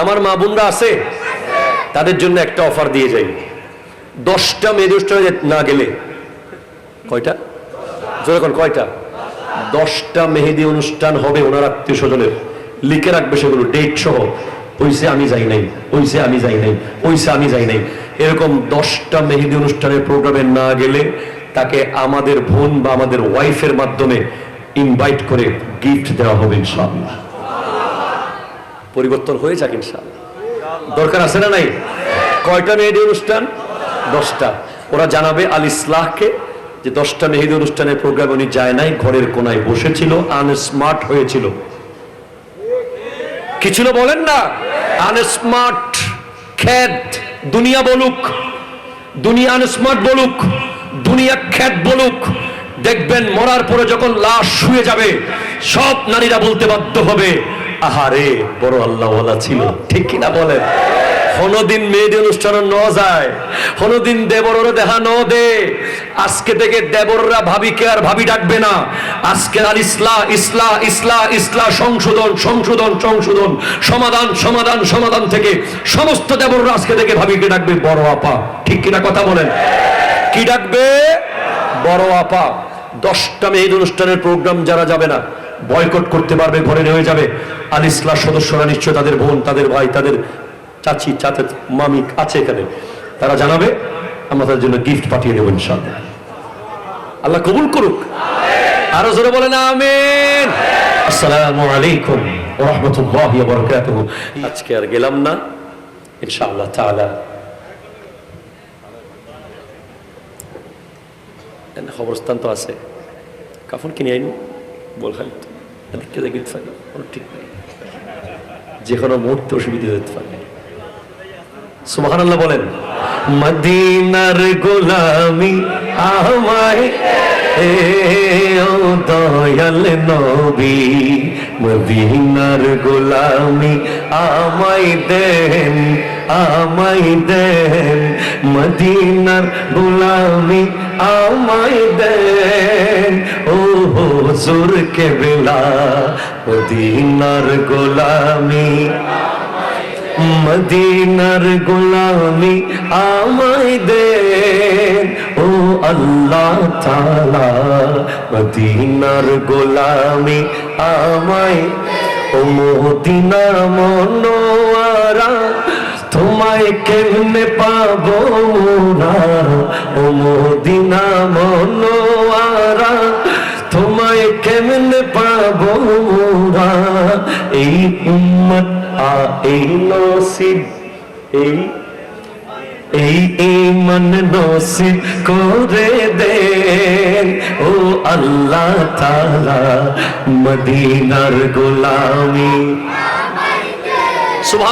আমার মা বোনরা আছে, তাদের জন্য একটা অফার দিয়ে যাই। দশটা মেয়েদের অনুষ্ঠানে না গেলে। কয়টা? যেরকম কয়টা? দশটা মেহেদি অনুষ্ঠান হবে ওনার আত্মীয় স্বজনের। লিখে রাখবে সেগুলো ডেট সহ। ওইসে আমি যাই নাই ওইসে আমি যাই নাই ওইসে আমি যাই নাই। এরকম দশটা মেহেদি অনুষ্ঠানের প্রোগ্রামে না গেলে তাকে আমাদের বোন বা আমাদের ওয়াইফের মাধ্যমে ইনভাইট করে গিফট দেওয়া হবে ইনশাআল্লাহ। পরিবর্তন হয়ে যাক ইনশাআল্লাহ। দরকার আছে না নাই? কয়টা মেহেদি অনুষ্ঠান? দশটা। ওরা জানাবে আল ইসলাহকে যে দশটা মেহেদি অনুষ্ঠানের প্রোগ্রাম উনি যায় নাই, ঘরের কোনায় বসেছিল, আনস্মার্ট হয়েছিল। কি ছিল বলেন না? আনস্মার্ট খ্যাত দুনিয়া বলুক, দুনিয়া আনস্মার্ট বলুক, দুনিয়া খ্যাত বলুক, দেখবেন মরার পরে যখন লাশ শুয়ে যাবে, সব নারীরা বলতে বাধ্য হবে আহারে, বড় আল্লাহওয়ালা ছিল। ঠিক কিনা বলেন? হনদিন মেয়েদের অনুষ্ঠানে ন যায় হনদিন দেবরের দেখা ন দে। আজকে থেকে দেবররা ভাবিকে আর ভাবি ডাকবে না। আজকে আর ইসলা ইসলা ইসলা ইসলা সংশোধন সংশোধন সংশোধন, সমাধান সমাধান সমাধান থেকে সমস্ত দেবররা আজকে থেকে ভাবিকে ডাকবে, বড় আপা। ঠিক কিনা কথা বলেন? কি ডাকবে? বড় আপা। দশটা মেয়েদের অনুষ্ঠানের প্রোগ্রাম যারা যাবে না বয়কট করতে পারবে, ঘরে রয়ে যাবে। আল ইসলার সদস্যরা নিশ্চয় তাদের বোন, তাদের ভাই, তাদের চাচি চাচা মামি আছে এখানে। তারা জানাবে, আমরা তাদের জন্য গিফট পাঠিয়ে দেবো ইনশাআল্লাহ। আল্লাহ কবুল করুক। আরও জোরে বলেন, আমিন। আসসালামু আলাইকুম ওয়া আজকে আর গেলাম না, ইনশাআল্লাহ তাআলা। খবরস্থান তো আছে। কাফন কিনে আইন, বল খালি তো এদিকে দেখে কোনো ঠিক নেই। যে কোনো মুহূর্তে অসুবিধা হতে পারে। বলেন, মদিনার গোলামি আমায় দয়াল নবী, মদিনার গোলামি আমায় দেন আমায় দেন, মদিনার গোলামি আমায় দেন, ও হুজুর কে বেলা মদিনার গোলামি। মদিনার গোলামি আমায় দেন। ও আল্লাহ তাআলা, মদিনার গোলামি আমায় ও মদিনা মনোয়ারা, তোমায় কেমনে পাবো না ও মদিনা এই উম্মত এই নসিব, এই এই ইমান নসিব করে দেন। ও আল্লাহ তাআলা মদিনার গোলামি। সুবহান